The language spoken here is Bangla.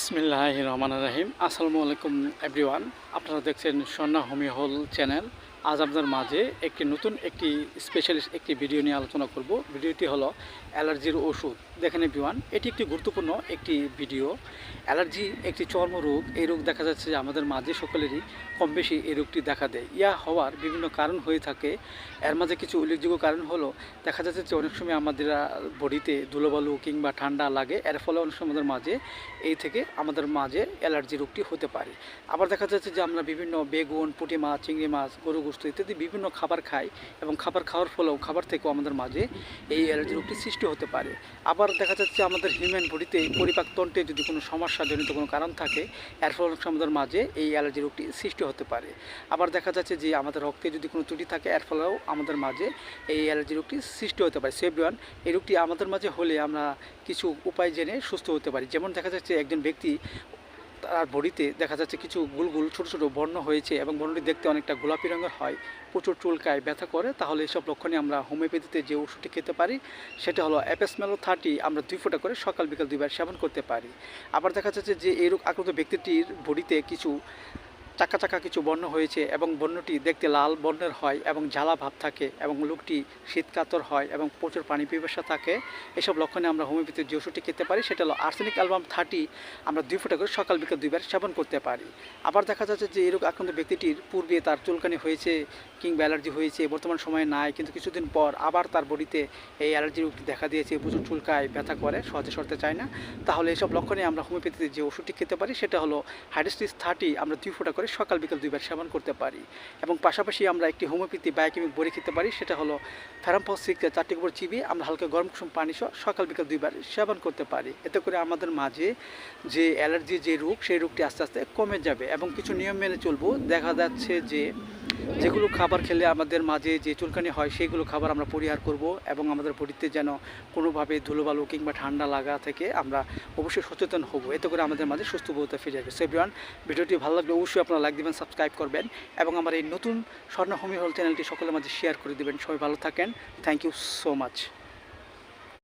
বিসমিল্লাহ রহমান রাহিম। আসসালামু আলাইকুম এভরিওয়ান। আপনারা দেখছেন স্বর্ণা হোমি হল চ্যানেল। আজ আপনাদের মাঝে একটি নতুন একটি স্পেশালিস্ট একটি ভিডিও নিয়ে আলোচনা করব। ভিডিওটি হলো অ্যালার্জির ওষুধ। দেখেন এভরিওয়ান এটি একটি গুরুত্বপূর্ণ একটি ভিডিও অ্যালার্জি একটি চর্মরোগ এই রোগ দেখা যাচ্ছে যে আমাদের মাঝে সকলেরই কম বেশি এই রোগটি দেখা দেয়। ইয়া হওয়ার বিভিন্ন কারণ হয়ে থাকে। এর মাঝে কিছু উল্লেখযোগ্য কারণ হলো, দেখা যাচ্ছে যে অনেক সময় আমাদের বডিতে ধুলোবালু কিংবা ঠান্ডা লাগে। এর ফলে অনেক সময় আমাদের মাঝে, এই থেকে আমাদের মাঝে অ্যালার্জি রোগটি হতে পারে। আবার দেখা যাচ্ছে যে আমরা বিভিন্ন বেগুন, পুঁটি মাছ, চিংড়ি মাছ, গরু গোস্ত ইত্যাদি বিভিন্ন খাবার খাই এবং খাবার খাওয়ার ফলেও খাবার থেকেও আমাদের মাঝে এই অ্যালার্জি রোগটি সৃষ্টি হতে পারে। আবার দেখা যাচ্ছে আমাদের হিউম্যান বডিতে পরিপাকতন্ত্রে যদি কোনো সমস্যাজনিত কোনো কারণ থাকে, এর ফলে আমাদের মাঝে এই অ্যালার্জি রোগটি সৃষ্টি হতে পারে। আবার দেখা যাচ্ছে যে আমাদের রক্তে যদি কোনো ত্রুটি থাকে, এর ফলেও আমাদের মাঝে এই অ্যালার্জি রোগটি সৃষ্টি হতে পারে। সেভরিওয়ান এই রোগটি আমাদের মাঝে হলে আমরা কিছু উপায় জেনে সুস্থ হতে পারি। যেমন দেখা যাচ্ছে একজন ব্যক্তি তার বডিতে দেখা যাচ্ছে কিছু গুল গুল ছোটো ছোটো বর্ণ হয়েছে এবং বর্ণটি দেখতে অনেকটা গোলাপি রঙের হয়। প্রচুর চুলকায় ব্যথা করে, তাহলে এইসব লক্ষণে আমরা হোমিওপ্যাথিতে যে ওষুধটি খেতে পারি, সেটা হলো অ্যাপেসমেলো থার্টি আমরা দুই ফোঁটা করে সকাল বিকাল দুইবার সেবন করতে পারি। আবার দেখা যাচ্ছে যে এই রোগ আক্রান্ত ব্যক্তিটির বডিতে কিছু চাকা চাকা কিছু বর্ণ হয়েছে এবং বন্যটি দেখতে লাল বর্ণের হয় এবং জ্বালা ভাব থাকে এবং লোকটি শীতকাতর হয় এবং প্রচুর পানি পিপাসা থাকে। এসব লক্ষণে আমরা হোমিওপ্যাথির যে ওষুধটি খেতে পারি। সেটা হলো আর্সেনিক অ্যালবাম থার্টি আমরা দুই ফুটা করে সকাল বিকাল দুইবার সেবন করতে পারি। আবার দেখা যাচ্ছে যে রোগ আক্রান্ত ব্যক্তিটির পূর্বে তার চুলকানি হয়েছে কিংবা অ্যালার্জি হয়েছে, বর্তমান সময়ে নাই, কিন্তু কিছুদিন পর আবার তার বডিতে এই অ্যালার্জির রোগটি দেখা দিয়েছে প্রচুর চুলকায় ব্যথা করে, সহজে সরতে চায় না। তাহলে এসব লক্ষণে আমরা হোমিওপ্যাথিতে যে ওষুধটি খেতে পারি, সেটা হলো হাইড্রোস্টিস থার্টি আমরা দুই ফোঁটা করে সকাল বিকাল দুইবার সেবন করতে পারি। এবং পাশাপাশি আমরা একটি হোমিওপ্যাথি বায়োকেমিক বড়ি খেতে পারি, সেটা হলো ফ্যারাম্পসিক চারটি উপর চিবিয়ে আমরা হালকা গরম কুসুম পানি সহ সকাল বিকাল দুইবার সেবন করতে পারি। এতে করে আমাদের মাঝে যে অ্যালার্জি যে রোগ, সেই রোগটি আস্তে আস্তে কমে যাবে এবং কিছু নিয়ম মেনে চলবো। দেখা যাচ্ছে যে যেগুলো খাবার খেলে আমাদের মাঝে যে চুলকানি হয়, সেইগুলো খাবার আমরা পরিহার করব এবং আমাদের বডিতে যেন কোনোভাবে ধুলোবালু কিংবা ঠান্ডা লাগা থেকে আমরা অবশ্যই সচেতন হব। এতে করে আমাদের মাঝে সুস্থ বোধতা ফিরে আসবে। সেভরিওয়ান ভিডিওটি ভালো লাগলে অবশ্যই আপনারা লাইক দেবেন সাবস্ক্রাইব করবেন এবং আমার এই নতুন স্বর্ণ হোমি হল চ্যানেলটি সকলের মাঝে শেয়ার করে দেবেন। সবাই ভালো থাকেন। Thank you so much